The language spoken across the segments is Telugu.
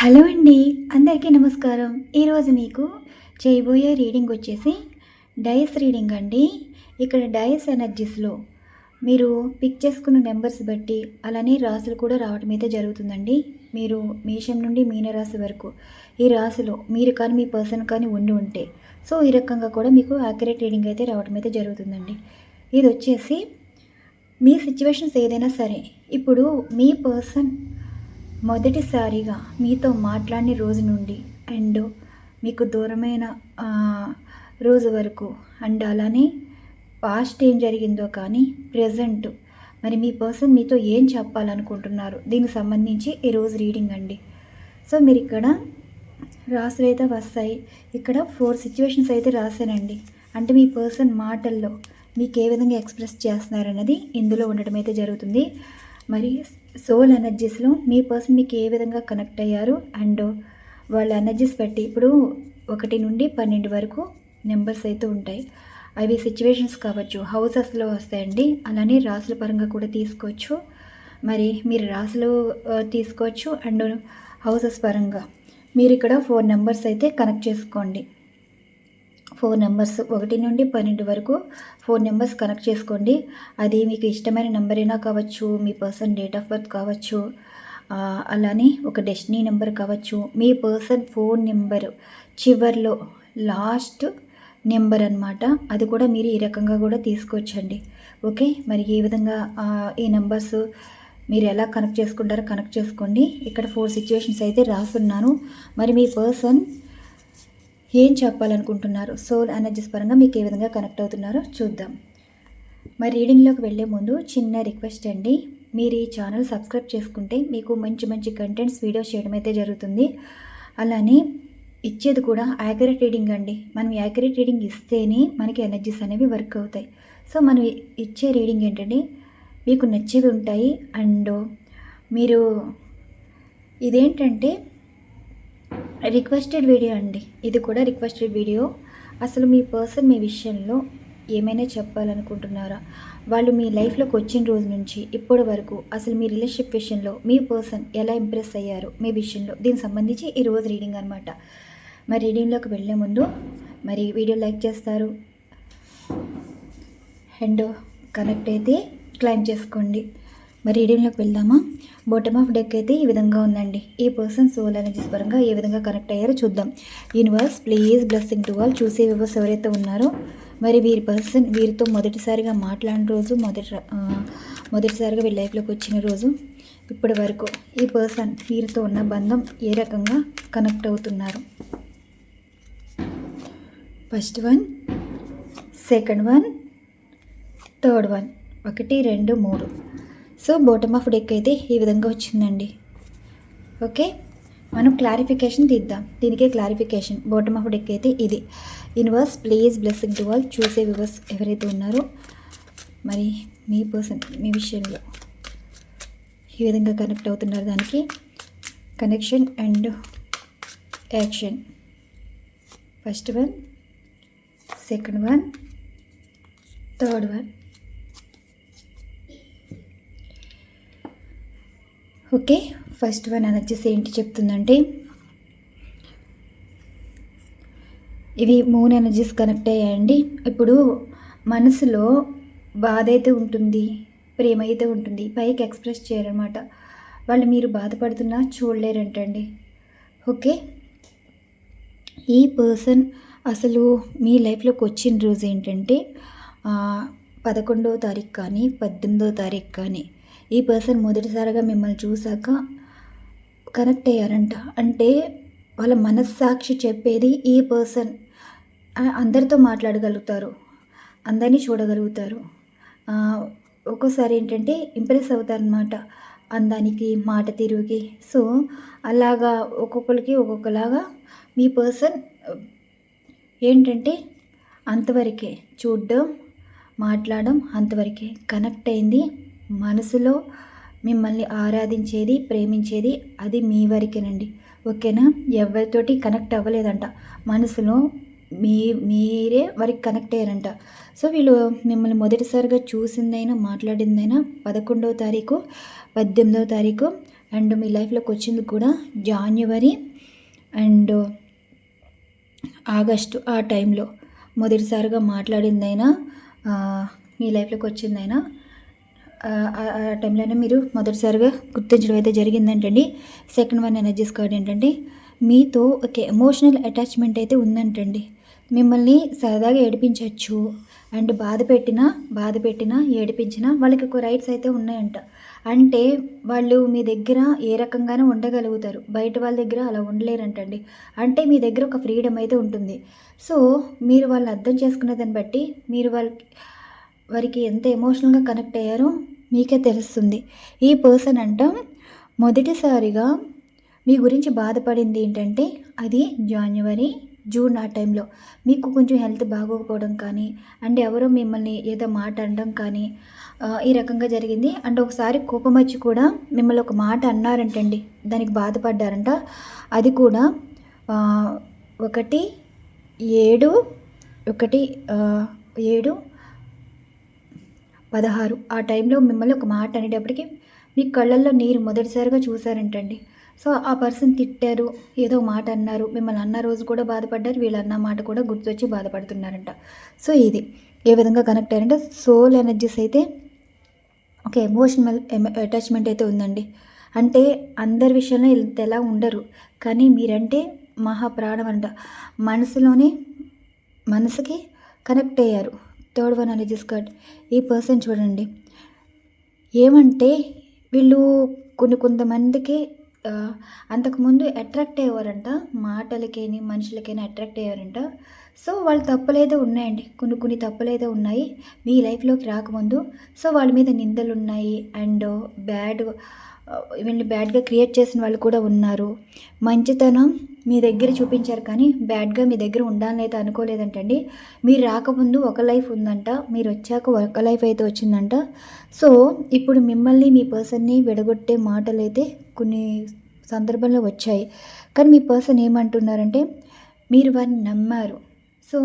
హలో అండి అందరికీ నమస్కారం. ఈరోజు మీకు చేయబోయే రీడింగ్ వచ్చేసి డైస్ రీడింగ్ అండి. ఇక్కడ డైస్ ఎనర్జీస్లో మీరు పిక్ చేసుకున్న నెంబర్స్ బట్టి అలానే రాసులు కూడా రావటం అయితే జరుగుతుందండి. మీరు మేషం నుండి మీనరాశి వరకు ఈ రాశిలో మీరు కానీ మీ పర్సన్ కానీ ఉండి ఉంటే సో ఈ రకంగా కూడా మీకు యాక్యురేట్ రీడింగ్ అయితే రావటం అయితే జరుగుతుందండి. ఇది వచ్చేసి మీ సిచ్యువేషన్స్ ఏదైనా సరే ఇప్పుడు మీ పర్సన్ మొదటిసారిగా మీతో మాట్లాడిన రోజు నుండి అండ్ మీకు దూరమైన రోజు వరకు అండ్ అలానే పాస్ట్ ఏం జరిగిందో కానీ ప్రజెంట్ మరి మీ పర్సన్ మీతో ఏం చెప్పాలనుకుంటున్నారు? దీనికి సంబంధించి ఈరోజు రీడింగ్ అండి. సో మీరు ఇక్కడ రాసులు అయితే వస్తాయి. ఇక్కడ ఫోర్ సిచ్యువేషన్స్ అయితే రాశానండి. అంటే మీ పర్సన్ మాటల్లో మీకు ఏ విధంగా ఎక్స్ప్రెస్ చేస్తున్నారన్నది ఇందులో ఉండటం అయితే జరుగుతుంది. మరి సోల్ ఎనర్జీస్లో మీ పర్సన్ మీకు ఏ విధంగా కనెక్ట్ అయ్యారు? అండ్ వాళ్ళ ఎనర్జీస్ బట్టి ఇప్పుడు ఒకటి నుండి పన్నెండు వరకు నెంబర్స్ అయితే ఉంటాయి. అవి సిచ్యువేషన్స్ కావచ్చు హౌసెస్లో వస్తాయండి. అలానే రాసుల పరంగా కూడా తీసుకోవచ్చు. మరి మీరు రాసులు తీసుకోవచ్చు. అండ్ హౌసెస్ పరంగా మీరు ఇక్కడ ఫోర్ నెంబర్స్ అయితే కనెక్ట్ చేసుకోండి. ఫోర్ నెంబర్స్ ఒకటి నుండి పన్నెండు వరకు ఫోర్ నెంబర్స్ కనెక్ట్ చేసుకోండి. అది మీకు ఇష్టమైన నెంబర్ అయినా కావచ్చు మీ పర్సన్ డేట్ ఆఫ్ బర్త్ కావచ్చు అలానే ఒక డెస్టినీ నెంబర్ కావచ్చు. మీ పర్సన్ ఫోన్ నెంబర్ చివర్లో లాస్ట్ నెంబర్ అన్నమాట. అది కూడా మీరు ఈ రకంగా కూడా తీసుకోవచ్చండి. ఓకే? మరి ఏ విధంగా ఈ నెంబర్స్ మీరు ఎలా కనెక్ట్ చేసుకుంటారో కనెక్ట్ చేసుకోండి. ఇక్కడ ఫోర్ సిచ్యువేషన్స్ అయితే రాసున్నాను మరి మీ పర్సన్ ఏం చెప్పాలనుకుంటున్నారు? సోల్ ఎనర్జీస్ పరంగా మీకు ఏ విధంగా కనెక్ట్ అవుతున్నారో చూద్దాం. మరి రీడింగ్లోకి వెళ్ళే ముందు చిన్న రిక్వెస్ట్ అండి. మీరు ఈ ఛానల్ సబ్స్క్రైబ్ చేసుకుంటే మీకు మంచి మంచి కంటెంట్స్ వీడియోస్ చేయడం అయితే జరుగుతుంది. అలానే ఇచ్చేది కూడా యాక్యురేట్ రీడింగ్ అండి. మనం యాక్యురేట్ రీడింగ్ ఇస్తేనే మనకి ఎనర్జీస్ అనేవి వర్క్ అవుతాయి. సో మనం ఇచ్చే రీడింగ్ ఏంటంటే మీకు నచ్చేవి ఉంటాయి. అండ్ మీరు ఇదేంటంటే రిక్వెస్టెడ్ వీడియో అండి. ఇది కూడా రిక్వెస్టెడ్ వీడియో. అసలు మీ పర్సన్ మీ విషయంలో ఏమైనా చెప్పాలనుకుంటున్నారా? వాళ్ళు మీ లైఫ్లోకి వచ్చిన రోజు నుంచి ఇప్పటి వరకు అసలు మీ రిలేషన్షిప్ విషయంలో మీ పర్సన్ ఎలా ఇంప్రెస్ అయ్యారు? మీ విషయంలో దీనికి సంబంధించి ఈ రోజు రీడింగ్ అనమాట మరి రీడింగ్లోకి వెళ్ళే ముందు మరి వీడియో లైక్ చేస్తారు. అండ్ కనెక్ట్ అయితే క్లైమ్ చేసుకోండి. మరి రీడింగ్లోకి వెళ్దామా? బాటమ్ ఆఫ్ డెక్ అయితే ఈ విధంగా ఉందండి. ఈ పర్సన్ సోల్ ఎనర్జీస్ పరంగా ఏ విధంగా కనెక్ట్ అయ్యారో చూద్దాం. యూనివర్స్ ప్లీజ్ బ్లెస్సింగ్ టు వాళ్ళు చూసే వివర్స్ ఎవరైతే ఉన్నారో మరి వీరి పర్సన్ వీరితో మొదటిసారిగా మాట్లాడిన రోజు మొదటి మొదటిసారిగా వీళ్ళ లైఫ్లోకి వచ్చిన రోజు ఇప్పటి వరకు ఈ పర్సన్ వీరితో ఉన్న బంధం ఏ రకంగా కనెక్ట్ అవుతున్నారు? First one second one third one ఒకటి రెండు మూడు. సో బాటమ్ ఆఫ్ డెక్ అయితే ఈ విధంగా వచ్చిందండి. ఓకే మనం క్లారిఫికేషన్ తీద్దాం. దీనికే క్లారిఫికేషన్ బాటమ్ ఆఫ్ డెక్ అయితే ఇది. Universe please blessing to all చూసే వివర్స్ ఎవరైతే ఉన్నారో మరి మీ పర్సన్ మీ విషయంలో ఈ విధంగా కనెక్ట్ అవుతున్నారు దానికి. Connection and action first one second one third one okay first one energies ఏంటి చెప్తుందంటే ఇవి మూన్ ఎనర్జీస్ కనెక్ట్ అయ్యాయండి. ఇప్పుడు మనసులో బాధ అయితే ఉంటుంది ప్రేమ అయితే ఉంటుంది పైకి ఎక్స్ప్రెస్ చేయరనమాట వాళ్ళు మీరు బాధపడుతున్నా చూడలేరంటండి. ఓకే ఈ పర్సన్ అసలు మీ లైఫ్లోకి వచ్చిన రోజు ఏంటంటే పదకొండవ పదకొండో తారీఖు కానీ పద్దెనిమిదో తారీఖు కానీ ఈ పర్సన్ మొదటిసారిగా మిమ్మల్ని చూశాక కనెక్ట్ అయ్యారంట. అంటే వాళ్ళ మనస్సాక్షి చెప్పేది ఈ పర్సన్. అందరితో మాట్లాడగలుగుతారు. అందరినీ చూడగలుగుతారు. ఒక్కోసారి ఏంటంటే ఇంప్రెస్ అవుతారనమాట అందానికి మాట తిరుగుకి. సో అలాగా ఒక్కొక్కరికి ఒక్కొక్కలాగా మీ పర్సన్ ఏంటంటే అంతవరకే చూడడం మాట్లాడడం అంతవరకే కనెక్ట్ అయింది. మనసులో మిమ్మల్ని ఆరాధించేది ప్రేమించేది అది మీ వరకేనండి. ఓకేనా? ఎవరితోటి కనెక్ట్ అవ్వలేదంట. మనసులో మీ మీరే వారికి కనెక్ట్ అయ్యారంట. సో వీళ్ళు మిమ్మల్ని మొదటిసారిగా చూసిందైనా మాట్లాడిందైనా పదకొండవ తారీఖు పద్దెనిమిదవ తారీఖు అండ్ మీ లైఫ్లోకి వచ్చింది కూడా జాన్యువరి అండ్ ఆగస్టు ఆ టైంలో. మొదటిసారిగా మాట్లాడిందైనా మీ లైఫ్లోకి వచ్చిందైనా టైంలోనే మీరు మొదటిసారిగా గుర్తించడం అయితే జరిగిందంటండి. సెకండ్ వన్ ఎనర్జీస్ కార్డ్ ఏంటంటే మీతో ఒక ఎమోషనల్ అటాచ్మెంట్ అయితే ఉందంటండి. మిమ్మల్ని సరదాగా ఏడిపించవచ్చు అండ్ బాధ పెట్టినా బాధ పెట్టినా ఏడిపించినా వాళ్ళకి ఒక రైట్స్ అయితే ఉన్నాయంట. అంటే వాళ్ళు మీ దగ్గర ఏ రకంగానూ ఉండగలుగుతారు. బయట వాళ్ళ దగ్గర అలా ఉండలేరంటండి. అంటే మీ దగ్గర ఒక ఫ్రీడమ్ అయితే ఉంటుంది. సో మీరు వాళ్ళు అర్థం చేసుకున్న దాన్ని బట్టి మీరు వాళ్ళకి వారికి ఎంత ఎమోషనల్గా కనెక్ట్ అయ్యారో మీకే తెలుస్తుంది. ఈ పర్సన్ అంటాం మొదటిసారిగా మీ గురించి బాధపడింది ఏంటంటే అది జాన్యువరి జూన్ ఆ టైంలో మీకు కొంచెం హెల్త్ బాగోకపోవడం కానీ అండ్ ఎవరో మిమ్మల్ని ఏదో మాట అనడం కానీ ఈ రకంగా జరిగింది. అండ్ ఒకసారి కోపం వచ్చి కూడా మిమ్మల్ని ఒక మాట అన్నారంటండి. దానికి బాధపడ్డారంట. అది కూడా ఒకటి ఏడు ఒకటి ఏడు పదహారు. ఆ టైంలో మిమ్మల్ని ఒక మాట అనేటప్పటికి మీ కళ్ళల్లో నీరు మొదటిసారిగా చూసారంటండి సో ఆ పర్సన్ తిట్టారు ఏదో మాట అన్నారు మిమ్మల్ని అన్న రోజు కూడా బాధపడ్డారు వీళ్ళు అన్న మాట కూడా గుర్తొచ్చి బాధపడుతున్నారంట. సో ఇది. ఏ విధంగా కనెక్ట్ అయ్యారంటే సోల్ ఎనర్జీస్ అయితే ఒక ఎమోషనల్ అటాచ్మెంట్ అయితే ఉందండి. అంటే అందరి విషయంలో ఇంత ఎలా ఉండరు. కానీ మీరంటే మహా ప్రాణం అంట. మనసులోనే మనసుకి కనెక్ట్ అయ్యారు. థర్డ్ వన్ అనేది స్కర్ట్. ఈ పర్సన్ చూడండి. ఏమంటే వీళ్ళు కొన్ని కొంతమందికి అంతకుముందు అట్రాక్ట్ అయ్యేవారంట. మాటలకేని మనుషులకైనా అట్రాక్ట్ అయ్యారంట. సో వాళ్ళ తప్పులైతే ఉన్నాయండి. కొన్ని కొన్ని తప్పులైతే ఉన్నాయి. మీ లైఫ్లోకి రాకముందు. సో వాళ్ళ మీద నిందలు ఉన్నాయి అండ్ బ్యాడ్ వీళ్ళని బ్యాడ్గా క్రియేట్ చేసిన వాళ్ళు కూడా ఉన్నారు. మంచితనం మీ దగ్గర చూపించారు కానీ బ్యాడ్గా మీ దగ్గర ఉండాలని అయితే అనుకోలేదంటండి. మీరు రాకముందు ఒక లైఫ్ ఉందంట మీరు వచ్చాక ఒక లైఫ్ అయితే వచ్చిందంట. సో ఇప్పుడు మిమ్మల్ని మీ పర్సన్ని విడగొట్టే మాటలు అయితే కొన్ని సందర్భంలో వచ్చాయి. కానీ మీ పర్సన్ ఏమంటున్నారంటే మీరు వారిని నమ్మారు. సో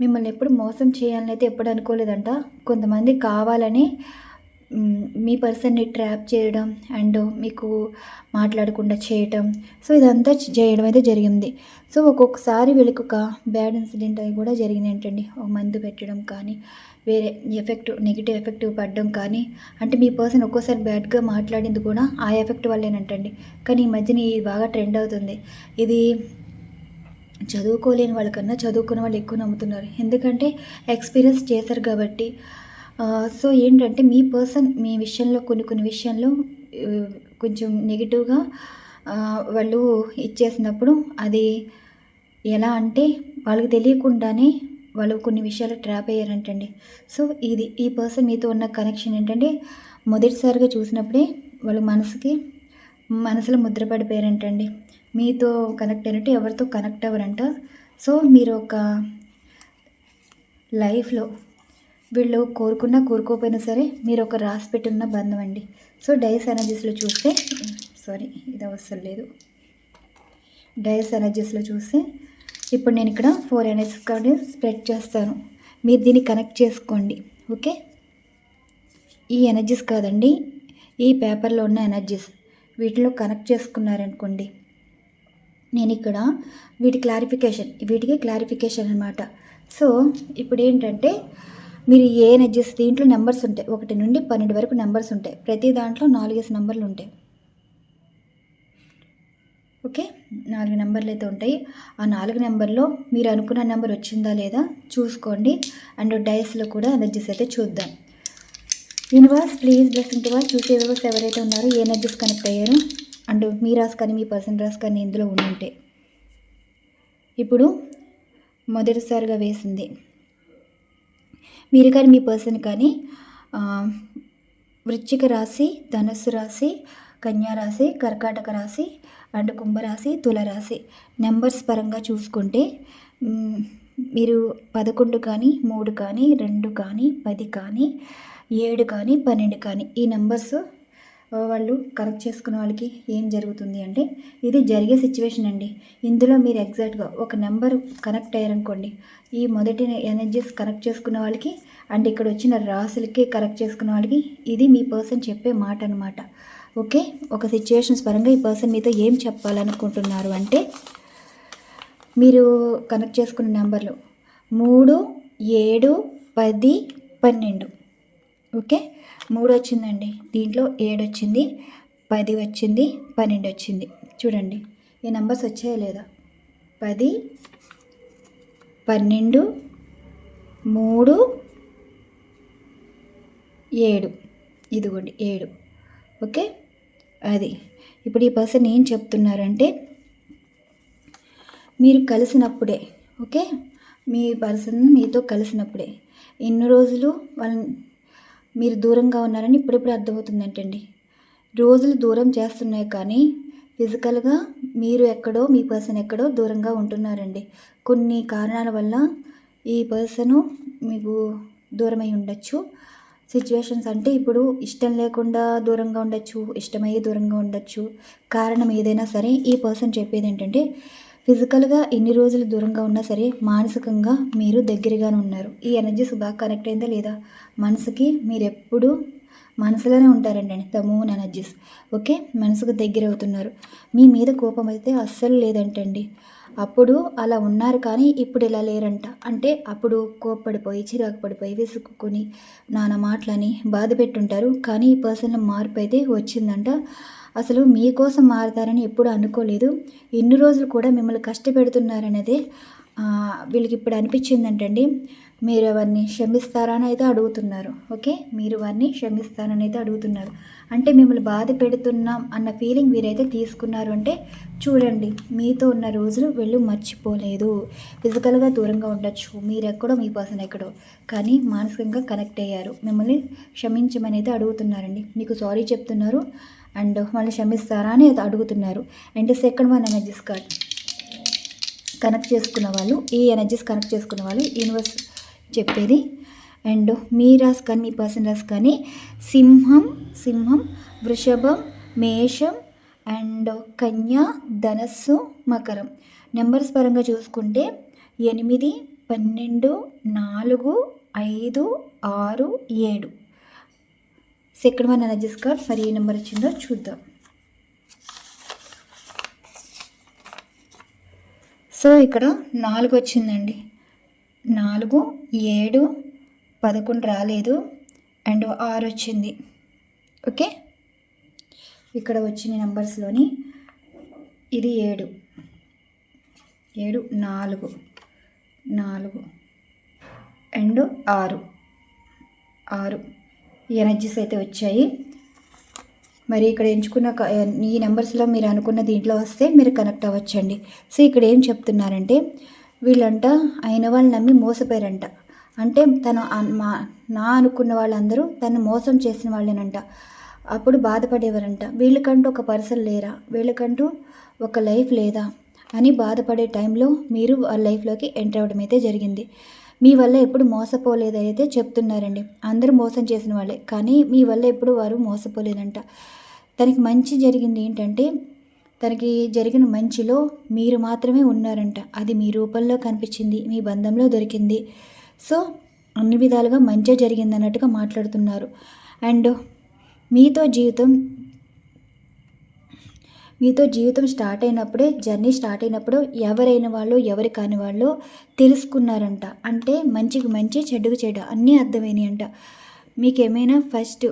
మిమ్మల్ని ఎప్పుడు మోసం చేయాలని అయితే ఎప్పుడు అనుకోలేదంట. కొంతమంది కావాలని మీ పర్సన్ని ట్రాప్ చేయడం అండ్ మీకు మాట్లాడకుండా చేయటం. సో ఇదంతా చేయడం అయితే జరిగింది. సో ఒక్కొక్కసారి వీళ్ళకి ఒక బ్యాడ్ ఇన్సిడెంట్ అవి కూడా జరిగింది ఏంటండి ఒక మందు పెట్టడం కానీ వేరే ఎఫెక్ట్ నెగిటివ్ ఎఫెక్ట్ పడడం కానీ అంటే మీ పర్సన్ ఒక్కోసారి బ్యాడ్గా మాట్లాడింది కూడా ఆ ఎఫెక్ట్ వల్లేనంటండి. కానీ ఈ మధ్యన ఇది బాగా ట్రెండ్ అవుతుంది. ఇది చదువుకోలేని వాళ్ళకన్నా చదువుకున్న వాళ్ళు ఎక్కువ నమ్ముతున్నారు. ఎందుకంటే ఎక్స్పీరియన్స్ చేశారు కాబట్టి సో ఏంటంటే మీ పర్సన్ మీ విషయంలో కొన్ని కొన్ని విషయంలో కొంచెం నెగిటివ్గా వాళ్ళు ఇచ్చేసినప్పుడు అది ఎలా అంటే వాళ్ళకి తెలియకుండానే వాళ్ళు కొన్ని విషయాలు ట్రాప్ అయ్యారంటండి. సో ఇది ఈ పర్సన్ మీతో ఉన్న కనెక్షన్ ఏంటంటే మొదటిసారిగా చూసినప్పుడే వాళ్ళ మనసుకి మనసులో ముద్రపడిపోయారంటండి మీతో కనెక్ట్ అయినట్టు ఎవరితో కనెక్ట్ అవ్వరంట. సో మీరు ఒక లైఫ్లో వీళ్ళు కోరుకున్నా కోరుకోకపోయినా సరే మీరు ఒక రాసి పెట్టున్న బంధం అండి. సో డైస్ ఎనర్జీస్లో చూస్తే సారీ ఇది అవసరం లేదు. డైస్ ఎనర్జీస్లో చూస్తే ఇప్పుడు నేను ఇక్కడ ఫోర్ ఎనర్జీస్ కార్డు స్ప్రెడ్ చేస్తాను. మీరు దీన్ని కనెక్ట్ చేసుకోండి ఓకే? ఈ ఎనర్జీస్ కాదండి ఈ పేపర్లో ఉన్న ఎనర్జీస్. వీటిలో కనెక్ట్ చేసుకున్నారనుకోండి నేను ఇక్కడ వీటి క్లారిఫికేషన్ వీటికి క్లారిఫికేషన్ అనమాట సో ఇప్పుడు ఏంటంటే మీరు ఏ ఎనర్జీస్ దీంట్లో నెంబర్స్ ఉంటాయి? ఒకటి నుండి పన్నెండు వరకు నెంబర్స్ ఉంటాయి. ప్రతి దాంట్లో నాలుగేసి నెంబర్లు ఉంటాయి. ఓకే? నాలుగు నెంబర్లు అయితే ఉంటాయి. ఆ నాలుగు నెంబర్లో మీరు అనుకున్న నెంబర్ వచ్చిందా లేదా చూసుకోండి. అండ్ డైస్లో కూడా ఎనర్జీస్ అయితే చూద్దాం. యూనివర్స్ ప్లీజ్ బ్లెస్సింగ్ టు వాళ్ళు చూసే వ్యూవర్స్ ఎవరైతే ఉన్నారో ఏ ఎనర్జీస్ కనెక్ట్ అయ్యారు. అండ్ మీ రాస్ కానీ మీ పర్సన్ రాస్ కానీ ఇందులో ఉండుంటే. ఇప్పుడు మొదటిసారిగా వేసింది. మీరు కానీ మీ పర్సన్ కానీ వృశ్చిక రాశి ధనుస్సు రాశి కన్యా రాశి కర్కాటక రాశి అండ్ కుంభరాశి తులరాశి నెంబర్స్ పరంగా చూసుకుంటే మీరు పదకొండు కానీ మూడు కానీ రెండు కానీ పది కానీ ఏడు కానీ పన్నెండు కానీ ఈ నెంబర్స్ వాళ్ళు కరెక్ట్ చేసుకున్న వాళ్ళకి ఏం జరుగుతుంది అంటే ఇది జరిగే సిచ్యువేషన్ అండి. ఇందులో మీరు ఎగ్జాక్ట్గా ఒక నెంబర్ కనెక్ట్ అయ్యారనుకోండి ఈ మొదటి ఎనర్జీస్ కనెక్ట్ చేసుకున్న వాళ్ళకి అండ్ ఇక్కడ వచ్చిన రాసులకి కరెక్ట్ చేసుకున్న వాళ్ళకి ఇది మీ పర్సన్ చెప్పే మాట అనమాట ఓకే? ఒక సిచ్యువేషన్స్ పరంగా ఈ పర్సన్ మీతో ఏం చెప్పాలనుకుంటున్నారు అంటే మీరు కనెక్ట్ చేసుకున్న నెంబర్లు మూడు ఏడు పది పన్నెండు. ఓకే? మూడు వచ్చిందండి దీంట్లో ఏడు వచ్చింది పది వచ్చింది పన్నెండు వచ్చింది. చూడండి ఈ నెంబర్స్ వచ్చాయా లేదా? పది పన్నెండు మూడు ఏడు. ఇదిగోండి ఏడు. ఓకే? అది. ఇప్పుడు ఈ పర్సన్ ఏం చెప్తున్నారంటే మీరు కలిసినప్పుడే ఓకే? మీ పర్సన్ మీతో కలిసినప్పుడే ఎన్ని రోజులు వాళ్ళని మీరు దూరంగా ఉన్నారని ఇప్పుడిప్పుడు అర్థమవుతుందంటండి. రోజులు దూరం చేస్తున్నాయి కానీ ఫిజికల్గా మీరు ఎక్కడో మీ పర్సన్ ఎక్కడో దూరంగా ఉంటున్నారండి. కొన్ని కారణాల వల్ల ఈ పర్సను మీకు దూరమై ఉండొచ్చు. సిచ్యువేషన్స్ అంటే ఇప్పుడు ఇష్టం లేకుండా దూరంగా ఉండొచ్చు ఇష్టమయ్యే దూరంగా ఉండొచ్చు. కారణం ఏదైనా సరే ఈ పర్సన్ చెప్పేది ఏంటంటే ఫిజికల్గా ఎన్ని రోజులు దూరంగా ఉన్నా సరే మానసికంగా మీరు దగ్గరగానే ఉన్నారు. ఈ ఎనర్జీస్ బాగా కనెక్ట్ అయిందా లేదా? మనసుకి మీరు ఎప్పుడు మనసులోనే ఉంటారండి ద మూన్ ఎనర్జీస్. ఓకే? మనసుకు దగ్గర అవుతున్నారు మీ మీద కోపం అయితే అస్సలు లేదంటండి. అప్పుడు అలా ఉన్నారు కానీ ఇప్పుడు ఇలా లేరంట. అంటే అప్పుడు కోప్పడిపోయి చిరాకు పడిపోయి విసుక్కుని నాన్న మాటలని బాధ పెట్టుంటారు. కానీ ఈ పర్సన్లో మార్పు అయితే వచ్చిందంట. అసలు మీకోసం మారుతారని ఎప్పుడు అనుకోలేదు. ఇన్ని రోజులు కూడా మిమ్మల్ని కష్టపెడుతున్నారనేదే వీళ్ళకి ఇప్పుడు అనిపించిందంటండి. మీరు అవన్నీ క్షమిస్తారా అని అయితే అడుగుతున్నారు ఓకే? మీరు వారిని క్షమిస్తారని అయితే అడుగుతున్నారు. అంటే మిమ్మల్ని బాధ పెడుతున్నాం అన్న ఫీలింగ్ వీరైతే తీసుకున్నారు అంటే చూడండి మీతో ఉన్న రోజులు వెళ్ళు మర్చిపోలేదు. ఫిజికల్గా దూరంగా ఉండొచ్చు మీరు ఎక్కడో మీ పర్సన్ ఎక్కడో. కానీ మానసికంగా కనెక్ట్ అయ్యారు. మిమ్మల్ని క్షమించమని అయితే అడుగుతున్నారండి. మీకు సారీ చెప్తున్నారు అండ్ మళ్ళీ క్షమిస్తారా అని అయితే అడుగుతున్నారు. And second one energies card connect చేసుకున్న వాళ్ళు ఈ ఎనర్జీస్ కనెక్ట్ చేసుకున్న వాళ్ళు యూనివర్స్ చెప్పేది. అండ్ మీ రాశి కానీ మీ పర్సన్ రాశి కానీ సింహం సింహం వృషభం మేషం అండ్ కన్య ధనస్సు మకరం. నెంబర్స్ పరంగా చూసుకుంటే ఎనిమిది పన్నెండు నాలుగు ఐదు ఆరు ఏడు. సెకండ్ వన్ ఎనర్జీస్ కార్డ్ మరి ఏ నెంబర్ వచ్చిందో చూద్దాం. సో ఇక్కడ నాలుగు వచ్చిందండి. నాలుగు ఏడు పదకొండు రాలేదు. అండ్ ఆరు వచ్చింది. ఓకే? ఇక్కడ వచ్చిన నెంబర్స్లోని ఇది ఏడు. ఏడు నాలుగు. నాలుగు. అండ్ ఆరు. ఆరు. ఎనర్జీస్ అయితే వచ్చాయి. మరి ఇక్కడ ఎంచుకున్న ఈ నెంబర్స్లో మీరు అనుకున్న దీంట్లో వస్తే మీరు కనెక్ట్ అవ్వచ్చండి. సో ఇక్కడ ఏం చెప్తున్నారంటే వీళ్ళంట అయిన వాళ్ళు నమ్మి మోసపోయారంట. అంటే తను మా నా అనుకున్న వాళ్ళందరూ తను మోసం చేసిన వాళ్ళేనంట. అప్పుడు బాధపడేవారంట. వీళ్ళకంటూ ఒక పర్సన్ లేరా? వీళ్ళకంటూ ఒక లైఫ్ లేదా? అని బాధపడే టైంలో మీరు వాళ్ళ లైఫ్లోకి ఎంటర్ అవ్వడం అయితే జరిగింది. మీ వల్ల ఎప్పుడు మోసపోలేదని అయితే చెప్తున్నారండి. అందరూ మోసం చేసిన వాళ్ళే. కానీ మీ వల్ల ఎప్పుడు వారు మోసపోలేదంట. తనకి మంచి జరిగింది ఏంటంటే తనకి జరిగిన మంచిలో మీరు మాత్రమే ఉన్నారంట. అది మీ రూపంలో కనిపించింది మీ బంధంలో దొరికింది. సో అన్ని విధాలుగా మంచి జరిగింది అన్నట్టుగా మాట్లాడుతున్నారు. అండ్ మీతో జీవితం మీతో జీవితం స్టార్ట్ అయినప్పుడే జర్నీ స్టార్ట్ అయినప్పుడు ఎవరైన వాళ్ళు ఎవరి కాని వాళ్ళు తెలుసుకున్నారంట. అంటే మంచికి మంచి చెడుకు చెడు అన్నీ అర్థమైనాయి అంట మీకు ఏమైనా ఫస్ట్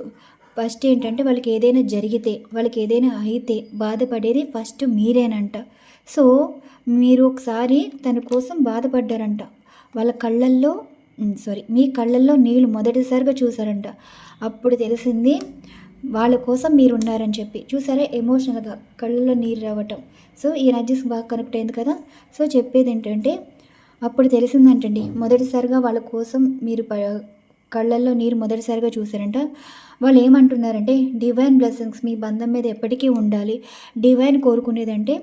ఫస్ట్ ఏంటంటే వాళ్ళకి ఏదైనా జరిగితే వాళ్ళకి ఏదైనా అయితే బాధపడేది ఫస్ట్ మీరేనంట. సో మీరు ఒకసారి తన కోసం బాధపడ్డారంట. వాళ్ళ కళ్ళల్లో సారీ మీ కళ్ళల్లో నీళ్ళు మొదటిసారిగా చూసారంట అప్పుడు తెలిసింది వాళ్ళ కోసం మీరు ఉన్నారని చెప్పి. చూసారా? ఎమోషనల్గా కళ్ళలో నీరు రావటం. సో ఈ ఎనర్జీస్ బాగా కనెక్ట్ అయింది కదా? సో చెప్పేది ఏంటంటే అప్పుడు తెలిసిందంటండి మొదటిసారిగా వాళ్ళ కోసం మీరు ప కళ్ళల్లో నీరు మొదటిసారిగా చూసారంట వాళ్ళు ఏమంటున్నారంటే డివైన్ బ్లెస్సింగ్స్ మీ బంధం మీద ఎప్పటికీ ఉండాలి. డివైన్ కోరుకునేదంటే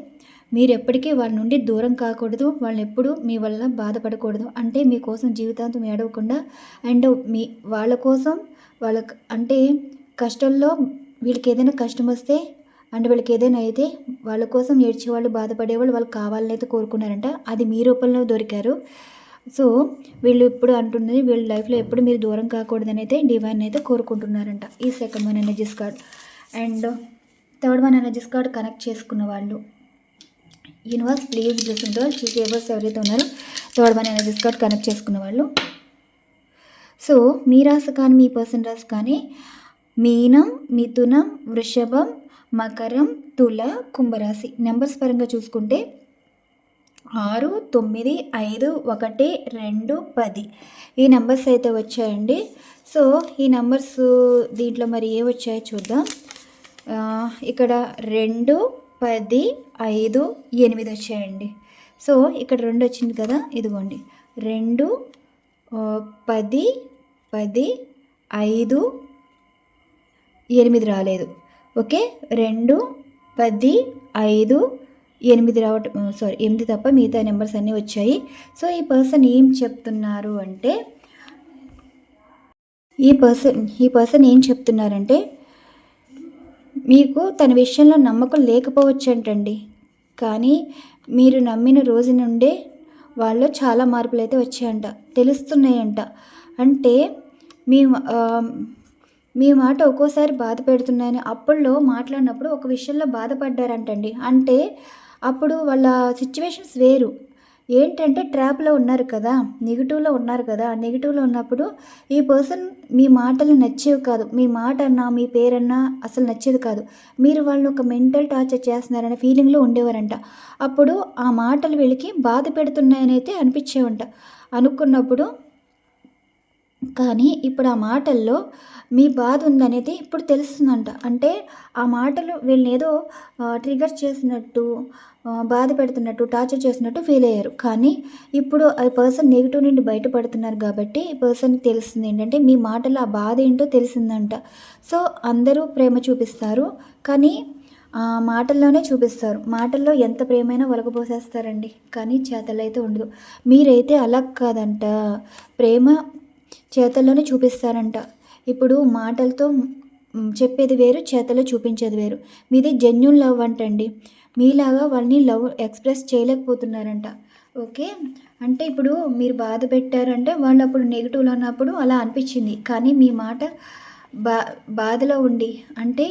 మీరు ఎప్పటికీ వాళ్ళ నుండి దూరం కాకూడదు. వాళ్ళని ఎప్పుడు మీ వల్ల బాధపడకూడదు. అంటే మీకోసం జీవితాంతం ఏడవకుండా అండ్ మీ వాళ్ళ కోసం వాళ్ళ అంటే కష్టంలో వీళ్ళకి ఏదైనా కష్టం వస్తే అండ్ వీళ్ళకి ఏదైనా అయితే వాళ్ళ కోసం ఏడ్చేవాళ్ళు బాధపడేవాళ్ళు వాళ్ళు కావాలని అయితే కోరుకున్నారంట. అది మీ రూపంలో దొరికారు. సో వీళ్ళు ఇప్పుడు అంటున్నది వీళ్ళ లైఫ్లో ఎప్పుడు మీరు దూరం కాకూడదని అయితే డివైన్ అయితే కోరుకుంటున్నారంట ఈ second one energies card. And third one energies card connect చేసుకున్న వాళ్ళు. యూనివర్స్ ప్లీజ్ బ్లెస్ ఉంటారు చూసి ఎవర్స్ ఎవరైతే ఉన్నారో third one energies card connect చేసుకున్న వాళ్ళు. సో మీ రాశి కానీ మీ పర్సన్ రాశి కానీ మీనం మిథునం వృషభం మకరం తుల కుంభరాశి. నెంబర్స్ పరంగా చూసుకుంటే ఆరు తొమ్మిది ఐదు ఒకటి రెండు పది. ఈ నెంబర్స్ అయితే వచ్చాయండి. సో ఈ నెంబర్స్ దీంట్లో మరి ఏ వచ్చాయో చూద్దాం. ఇక్కడ రెండు పది ఐదు ఎనిమిది వచ్చాయండి. సో ఇక్కడ రెండు వచ్చింది కదా ఇదిగోండి. రెండు పది పది ఐదు ఎనిమిది రాలేదు. ఓకే? రెండు పది ఐదు ఎనిమిది రావటం సారీ ఎనిమిది తప్ప మిగతా నెంబర్స్ అన్నీ వచ్చాయి. సో ఈ పర్సన్ ఏం చెప్తున్నారు అంటే ఈ పర్సన్ ఈ పర్సన్ ఏం చెప్తున్నారంటే మీకు తన విషయంలో నమ్మకం లేకపోవచ్చు అంటండి కానీ మీరు నమ్మిన రోజు నుండే వాళ్ళు చాలా మార్పులు అయితే వచ్చాయంట తెలుస్తున్నాయంట. అంటే మీ మీ మాట ఒక్కోసారి బాధ పెడుతున్నాయని అప్పుల్లో మాట్లాడినప్పుడు ఒక విషయంలో బాధపడ్డారంటండి. అంటే అప్పుడు వాళ్ళ సిచ్యువేషన్స్ వేరు. ఏంటంటే ట్రాప్లో ఉన్నారు కదా నెగిటివ్లో ఉన్నారు కదా నెగిటివ్లో ఉన్నప్పుడు ఈ పర్సన్ మీ మాటలు నచ్చేవి కాదు. మీ మాట అన్నా మీ పేరన్నా అసలు నచ్చేది కాదు. మీరు వాళ్ళని ఒక మెంటల్ టార్చర్ చేస్తున్నారనే ఫీలింగ్లో ఉండేవారంట. అప్పుడు ఆ మాటలు వీళ్ళకి బాధ పెడుతున్నాయని అయితే అనిపించేవంట. అనుకున్నప్పుడు కానీ ఇప్పుడు ఆ మాటల్లో మీ బాధ ఉందనేది ఇప్పుడు తెలుస్తుందంట. అంటే ఆ మాటలు వీళ్ళని ఏదో ట్రిగర్ చేసినట్టు బాధ పెడుతున్నట్టు టార్చర్ చేసినట్టు ఫీల్ అయ్యారు. కానీ ఇప్పుడు ఆ పర్సన్ నెగిటివ్ నుండి బయటపడుతున్నారు కాబట్టి ఈ తెలిసింది తెలుస్తుంది ఏంటంటే మీ మాటలు ఆ బాధ ఏంటో తెలిసిందంట. సో అందరూ ప్రేమ చూపిస్తారు. కానీ ఆ మాటల్లోనే చూపిస్తారు. మాటల్లో ఎంత ప్రేమైనా ఒలకపోసేస్తారండి కానీ చేతలైతే ఉండదు. మీరైతే అలా కాదంట. ప్రేమ చేతల్లోనే చూపిస్తారంట. ఇప్పుడు మాటలతో చెప్పేది వేరు చేతల్లో చూపించేది వేరు. మీది జెన్యున్ లవ్ అంటండి. మీలాగా వాళ్ళని లవ్ ఎక్స్ప్రెస్ చేయలేకపోతున్నారంట. ఓకే? అంటే ఇప్పుడు మీరు బాధ పెట్టారంటే వాళ్ళు అప్పుడు నెగిటివ్లో ఉన్నప్పుడు అలా అనిపించింది. కానీ మీ మాట బా బాధలో ఉండి అంటే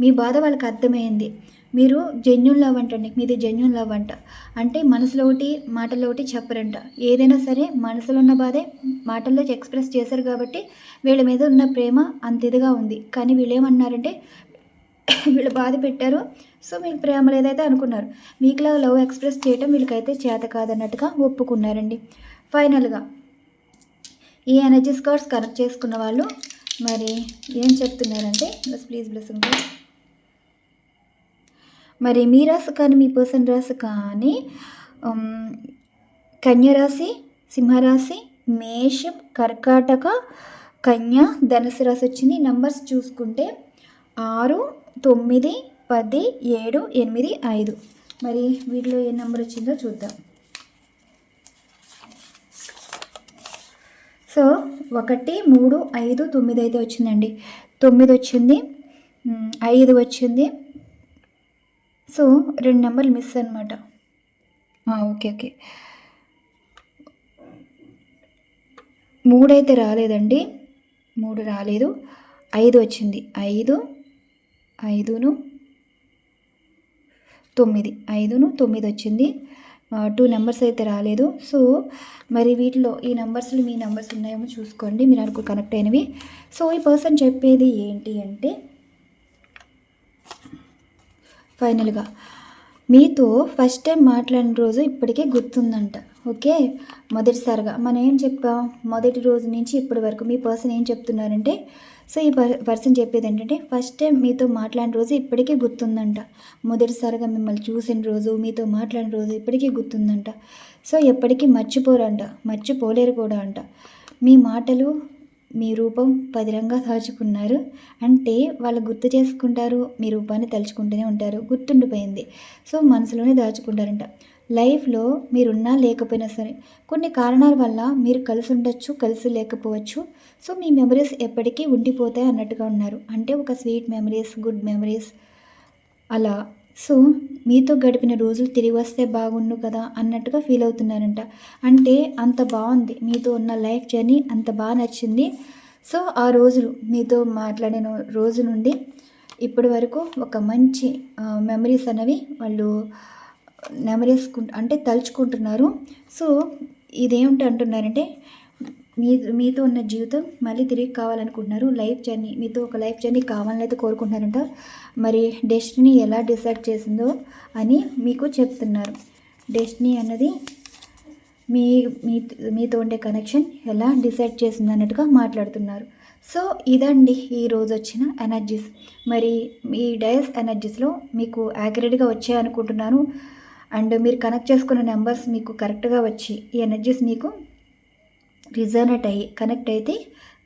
మీ బాధ వాళ్ళకి అర్థమైంది. మీరు జెన్యున్ లవ్ అంటండి మీది జెన్యున్ లవ్ అంట. అంటే మనసులో ఒకటి మాటల్లో ఒకటి చెప్పరంట. ఏదైనా సరే మనసులో ఉన్న బాధే మాటల్లో ఎక్స్ప్రెస్ చేశారు కాబట్టి వీళ్ళ మీద ఉన్న ప్రేమ అంత ఇదిగా ఉంది. కానీ వీళ్ళు ఏమన్నారంటే వీళ్ళు బాధ పెట్టారు. సో మీకు ప్రేమ లేదైతే అనుకున్నారు. మీకులా లవ్ ఎక్స్ప్రెస్ చేయటం వీళ్ళకైతే చేత కాదన్నట్టుగా ఒప్పుకున్నారండి. ఫైనల్గా ఈ ఎనర్జీ కార్డ్స్ కనెక్ట్ చేసుకున్న వాళ్ళు మరి ఏం చెప్తున్నారంటే బస్ ప్లీజ్ బ్లెస్ ఉంటారు మరి మీ రాశి కానీ మీ పర్సన్ రాశి కానీ కన్యరాశి సింహరాశి మేషం కర్కాటక కన్య ధనుసు రాశి వచ్చింది. నంబర్స్ చూసుకుంటే ఆరు తొమ్మిది పది ఏడు ఎనిమిది ఐదు. మరి వీటిలో ఏ నెంబర్ వచ్చిందో చూద్దాం. సో ఒకటి మూడు ఐదు తొమ్మిది అయితే వచ్చిందండి. తొమ్మిది వచ్చింది ఐదు వచ్చింది సో రెండు నెంబర్లు మిస్ అనమాట ఓకే ఓకే. మూడు అయితే రాలేదండి. మూడు రాలేదు. ఐదు వచ్చింది. ఐదు ఐదును తొమ్మిది. ఐదును తొమ్మిది వచ్చింది. టూ నెంబర్స్ అయితే రాలేదు. సో మరి వీటిలో ఈ నెంబర్స్లో మీ నెంబర్స్ ఉన్నాయేమో చూసుకోండి. మీరు అనుకో కనెక్ట్ అయినవి. సో ఈ పర్సన్ చెప్పేది ఏంటి అంటే ఫైనల్గా. మీతో ఫస్ట్ టైం మాట్లాడిన రోజు ఇప్పటికే గుర్తుందంట. ఓకే? మొదటిసారిగా. మనం ఏం చెప్పాం? మొదటి రోజు నుంచి ఇప్పటి వరకు మీ పర్సన్ ఏం చెప్తున్నారంటే సో ఈ పర్ పర్సన్ చెప్పేది ఏంటంటే ఫస్ట్ టైం మీతో మాట్లాడిన రోజు ఇప్పటికీ గుర్తుందంట. మొదటిసారిగా మిమ్మల్ని చూసిన రోజు మీతో మాట్లాడిన రోజు ఇప్పటికీ గుర్తుందంట. సో ఎప్పటికీ మర్చిపోరంట. మర్చిపోలేరు కూడా అంట. మీ మాటలు మీ రూపం పదిరంగా దాచుకున్నారు అంటే వాళ్ళు గుర్తు చేసుకుంటారు మీ రూపాన్ని తలుచుకుంటూనే ఉంటారు. గుర్తుండిపోయింది. సో మనసులోనే దాచుకుంటారంట. లైఫ్లో మీరున్నా లేకపోయినా సరే కొన్ని కారణాల వల్ల మీరు కలిసి ఉండొచ్చు కలిసి లేకపోవచ్చు. సో మీ మెమరీస్ ఎప్పటికీ ఉండిపోతాయి అన్నట్టుగా ఉన్నారు. అంటే ఒక స్వీట్ మెమరీస్ గుడ్ మెమరీస్ అలా సో మీతో గడిపిన రోజులు తిరిగి వస్తే బాగుండు కదా అన్నట్టుగా ఫీల్ అవుతున్నారంట. అంటే అంత బాగుంది. మీతో ఉన్న లైఫ్ జర్నీ అంత బాగా నచ్చింది. సో ఆ రోజులు మీతో మాట్లాడిన రోజు నుండి ఇప్పటి వరకు ఒక మంచి మెమరీస్ అనేవి వాళ్ళు నెమరేసుకు అంటే తలుచుకుంటున్నారు. సో ఇదేమిటి అంటున్నారంటే మీ మీతో ఉన్న జీవితం మళ్ళీ తిరిగి కావాలనుకుంటున్నారు. లైఫ్ జర్నీ మీతో ఒక లైఫ్ జర్నీ కావాలని అయితే కోరుకుంటున్నారంట. మరి డెస్టినీ ఎలా డిసైడ్ చేసిందో అని మీకు చెప్తున్నారు. డెస్టినీ అన్నది మీ మీ మీతో ఉండే కనెక్షన్ ఎలా డిసైడ్ చేసింది అన్నట్టుగా మాట్లాడుతున్నారు. సో ఇదండి ఈ రోజు వచ్చిన ఎనర్జీస్. మరి ఈ డయస్ ఎనర్జీస్లో మీకు యాక్యురేట్గా వచ్చాయనుకుంటున్నాను అండ్ మీరు కనెక్ట్ చేసుకున్న నెంబర్స్ మీకు కరెక్ట్గా వచ్చి ఈ ఎనర్జీస్ మీకు రిజనెట్ అయ్యి కనెక్ట్ అయితే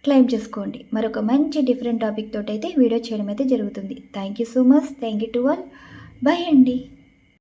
క్లెయిమ్ చేసుకోండి. మరొక మంచి డిఫరెంట్ టాపిక్ తోటి అయితే వీడియో చేయడం అయితే జరుగుతుంది. Thank you so much thank you to all bye అండి.